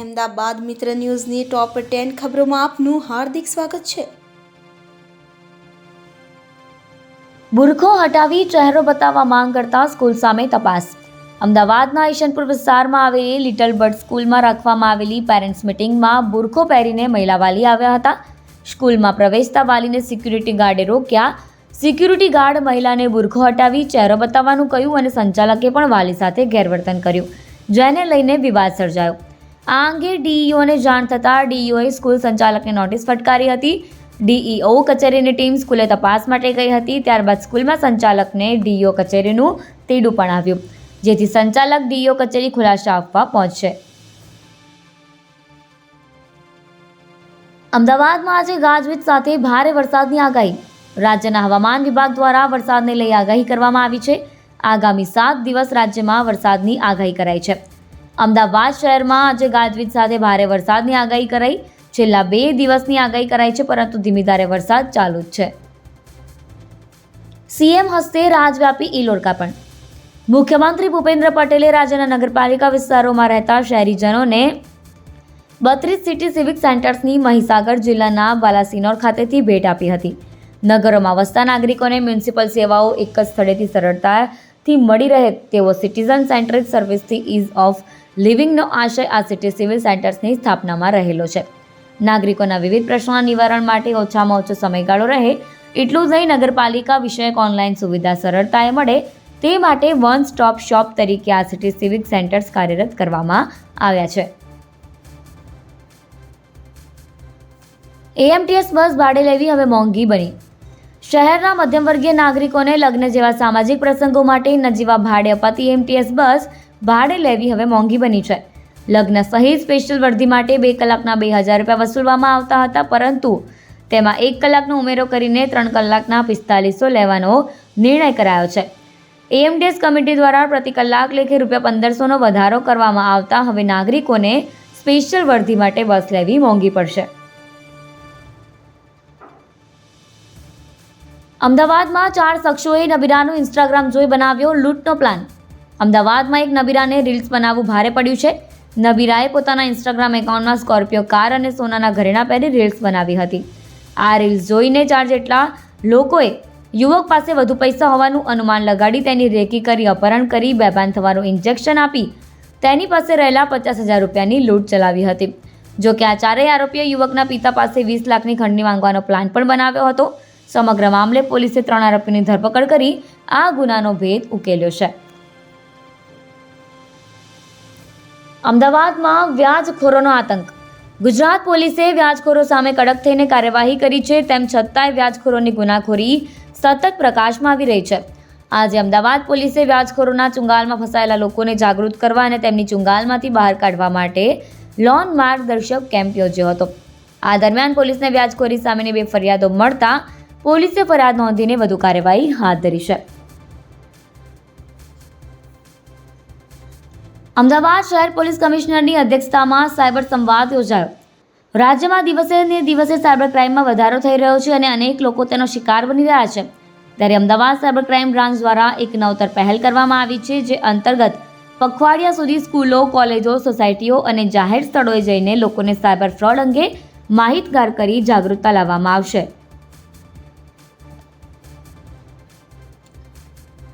અમદાવાદ મિત્ર ન્યૂઝની top ten ખબરોમાં આપનું હાર્દિક સ્વાગત છે. બુરખો હટાવી ચહેરો બતાવવા માંગ કરતા સ્કૂલ સામે તપાસ. અમદાવાદના ઈશનપુર વિસ્તારમાં આવેલી લિટલ બર્ડ સ્કૂલમાં રાખવામાં આવેલી પેરેન્ટ્સ મિટિંગમાં બુરખો પહેરીને મહિલા વાલી આવ્યા હતા. સ્કૂલમાં પ્રવેશતા વાલીને સિક્યુરિટી ગાર્ડે રોક્યા. સિક્યુરિટી ગાર્ડ મહિલાને બુરખો હટાવી ચહેરો બતાવવાનું કહ્યું અને સંચાલકે પણ વાલી સાથે ગેરવર્તન કર્યું, જેને લઈને વિવાદ સર્જાયો. આ અંગે ડીઈઓને જાણ થતાં ડીઈઓએ સ્કૂલ સંચાલકને નોટિસ ફટકારી હતી. ડીઈઓ કચેરીની ટીમ સ્કૂલે તપાસ માટે ગઈ હતી, ત્યારબાદ સ્કૂલમાં સંચાલકને ડીઈઓ કચેરીનું તીડું પણ આવ્યું જેથી સંચાલક ડીઈઓ કચેરી ખુલાસા આપવા પહોંચશે. અમદાવાદમાં આજે ગાજવીજ સાથે ભારે વરસાદની આગાહી. રાજ્યના હવામાન વિભાગ દ્વારા વરસાદને લઈ આગાહી કરવામાં આવી છે. આગામી સાત દિવસ રાજ્યમાં વરસાદની આગાહી કરાઈ છે. અમદાવાદ શહેરમાં આજે ગાજવીજ સાથે ભારે વરસાદની આગાહી કરાઈ. છેલ્લા બે દિવસની આગાહી કરાઈ છે, પરંતુ ધીમી ધારે વરસાદ ચાલુ જ છે. સીએમ હસ્તે રાજવ્યાપી ઈ મુખ્યમંત્રી ભૂપેન્દ્ર પટેલે રાજ્યના નગરપાલિકા વિસ્તારોમાં રહેતા શહેરીજનોને બત્રીસ સિટી સિવિક સેન્ટર્સની મહીસાગર જિલ્લાના બાલાસિનોર ખાતેથી ભેટ આપી હતી. નગરોમાં વસતા નાગરિકોને મ્યુનિસિપલ સેવાઓ એક જ સ્થળેથી સરળતાથી મળી રહે તેવો સિટીઝન સેન્ટ્રિક સર્વિસથી ઇઝ ઓફ લિવિંગનો આશય આ સિટી સિવિલ સેન્ટર્સની સ્થાપનામાં રહેલો છે. નાગરિકોના વિવિધ પ્રશ્નોના નિવારણ માટે ઓછામાં ઓછો સમયગાળો રહે એટલું જ નહીં નગરપાલિકા વિષયક ઓનલાઈન સુવિધા સરળતાએ મળે તે માટે વન સ્ટોપ શોપ તરીકે આ સિટી સિવિક સેન્ટર્સ કાર્યરત કરવામાં આવ્યા છે. એએમટીએસ બસ ભાડે લેવી હવે મોંઘી બની. શહેરના મધ્યમવર્ગીય નાગરિકોને લગ્ન જેવા સામાજિક પ્રસંગો માટે નજીવા ભાડે અપાતી એમટીએસ બસ ભાડે લેવી હવે મોંઘી બની છે. લગ્ન સહિત સ્પેશિયલ વર્ધી માટે બે કલાકના બે હજાર રૂપિયા વસૂલવામાં આવતા હતા, પરંતુ તેમાં એક કલાકનો ઉમેરો કરીને ત્રણ કલાકના પિસ્તાલીસો લેવાનો નિર્ણય કરાયો છે. એએમટીએસ કમિટી દ્વારા પ્રતિ કલાક લેખે રૂપિયા પંદરસોનો વધારો કરવામાં આવતા હવે નાગરિકોને સ્પેશિયલ વર્ધી માટે બસ લેવી મોંઘી પડશે. અમદાવાદમાં ચાર શખ્સોએ નબીરાનું ઇન્સ્ટાગ્રામ જોઈ બનાવ્યો લૂંટનો પ્લાન અમદાવાદમાં એક નબીરાને રીલ્સ બનાવવું ભારે પડ્યું છે. નબીરાએ પોતાના ઇન્સ્ટાગ્રામ એકાઉન્ટમાં સ્કોર્પિયો કાર અને સોનાના ઘરેણા પહેરી રીલ્સ બનાવી હતી. આ રીલ્સ જોઈને ચાર જેટલા લોકોએ યુવક પાસે વધુ પૈસા હોવાનું અનુમાન લગાડી તેની રેકી કરી, અપહરણ કરી, બેભાન થવાનું ઇન્જેક્શન આપી, તેની પાસે રહેલા પચાસ હજાર રૂપિયાની લૂંટ ચલાવી હતી. જો કે આ ચારેય આરોપીઓ યુવકના પિતા પાસે વીસ લાખની ખંડની માંગવાનો પ્લાન પણ બનાવ્યો હતો. સમગ્ર મામલે પોલીસે ત્રણ આરોપીની ધરપકડ કરી આ ગુનાનો ભેદ ઉકેલ્યો છે. અમદાવાદમાં વ્યાજખોરોનો આતંક. ગુજરાત પોલીસે વ્યાજખોરો સામે કડક થઈને કાર્યવાહી કરી છે, તેમ છતાંય વ્યાજખોરોની ગુનાખોરી સતત પ્રકાશમાં આવી રહી છે. આજે અમદાવાદ પોલીસે વ્યાજખોરોના ચુંગાલમાં ફસાયેલા લોકોને જાગૃત કરવા અને તેમની ચુંગાલમાંથી બહાર કાઢવા માટે લોન માર્ગદર્શક કેમ્પ યોજ્યો હતો. આ દરમિયાન પોલીસને વ્યાજખોરી સામેની બે ફરિયાદો મળતા પોલીસે ફરિયાદ નોંધીને વધુ કાર્યવાહી હાથ ધરી છે. અમદાવાદ શહેર પોલીસ કમિશનરની અધ્યક્ષતામાં સાયબર સંવાદ યોજાયો. રાજ્યમાં દિવસે ને દિવસે સાયબર ક્રાઇમમાં વધારો થઈ રહ્યો છે અને અનેક લોકો તેનો શિકાર બની રહ્યા છે. ત્યારે અમદાવાદ સાયબર ક્રાઇમ બ્રાન્ચ દ્વારા એક નવતર પહેલ કરવામાં આવી છે, જે અંતર્ગત પખવાડિયા સુધી સ્કૂલો, કોલેજો, સોસાયટીઓ અને જાહેર સ્થળોએ જઈને લોકોને સાયબર ફ્રોડ અંગે માહિતગાર કરી જાગૃતતા લાવવામાં આવશે.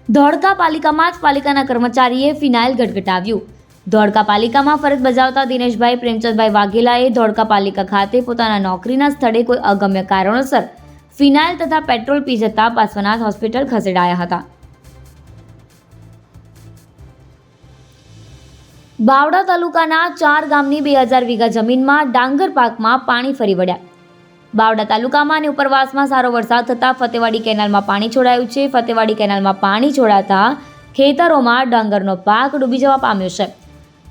ધોળકા પાલિકામાં જ પાલિકાના કર્મચારીએ ફિનાઇલ ગટગટાવ્યું. ધોળકા પાલિકામાં ફરજ બજાવતા દિનેશભાઈ પ્રેમચંદભાઈ વાઘેલાએ ધોળકા પાલિકા ખાતે પોતાના નોકરીના સ્થળે કોઈ અગમ્ય કારણોસર ફિનાઇલ તથા પેટ્રોલ પી જતા પાર્શ્વનાથ હોસ્પિટલ ખસેડાયા હતા. બાવડા તાલુકાના ચાર ગામની બે હજાર વીઘા જમીનમાં ડાંગર પાકમાં પાણી ફરી વળ્યા. બાવડા તાલુકામાં અને ઉપરવાસમાં સારો વરસાદ થતાં ફતેવાડી કેનાલમાં પાણી છોડાયું છે. ફતેવાડી કેનાલમાં પાણી છોડાતા ખેતરોમાં ડાંગરનો પાક ડૂબી જવા પામ્યો છે.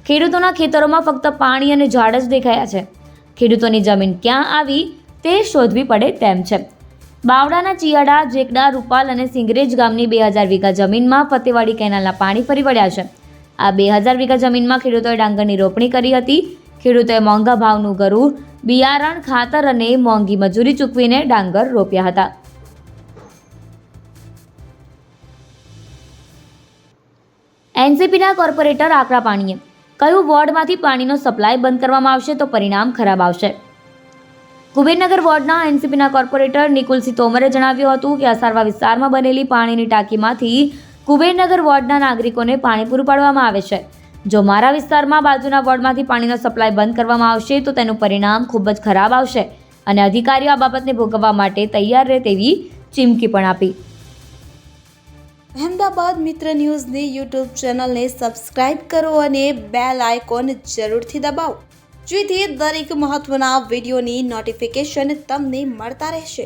ખેડૂતોના ખેતરોમાં ફક્ત પાણી અને ઝાડ જ દેખાયા છે. ખેડૂતોની જમીન ક્યાં આવી તે શોધવી પડે તેમ છે. બાવડાના ચિયાડા, જેકડા, રૂપાલ અને સિંગરેજ ગામની બે હજાર વીઘા જમીનમાં ફતેવાડી કેનાલના પાણી ફરી વળ્યા છે. આ બે હજાર વીઘા જમીનમાં ખેડૂતોએ ડાંગરની રોપણી કરી હતી. ખેડૂતોએ મોંઘા ભાવનું ગરું બિયારણ, ખાતર અને મોંઘી મજૂરી ચૂકવીને ડાંગર રોપ્યા હતા. એનસીપીના કોર્પોરેટર આકરા પાણીએ કયું વોર્ડમાંથી પાણીનો સપ્લાય બંધ કરવામાં આવશે તો પરિણામ ખરાબ આવશે. કુબેરનગર વોર્ડના એનસીપીના કોર્પોરેટર નિકુલસિંહ તોમરે જણાવ્યું હતું કે, અસારવા વિસ્તારમાં બનેલી પાણીની ટાંકીમાંથી કુબેરનગર વોર્ડના નાગરિકોને પાણી પૂરું પાડવામાં આવે છે. જો મારા વિસ્તારમાં બાજુના વોર્ડમાંથી પાણીનો સપ્લાય બંધ કરવામાં આવશે, તો તેનું પરિણામ ખૂબ જ ખરાબ આવશે અને અધિકારીઓ આ બાબતને ભોગવવા માટે તૈયાર રહે તેવી ચીમકી પણ આપી. અહેમદાબાદ મિત્ર ન્યૂઝની યુટ્યુબ ચેનલને સબસ્ક્રાઇબ કરો અને બેલ આઇકોન જરૂરથી દબાવો. જેથી દરેક મહત્વના વિડીયોની નોટિફિકેશન તમને મળતા રહેશે.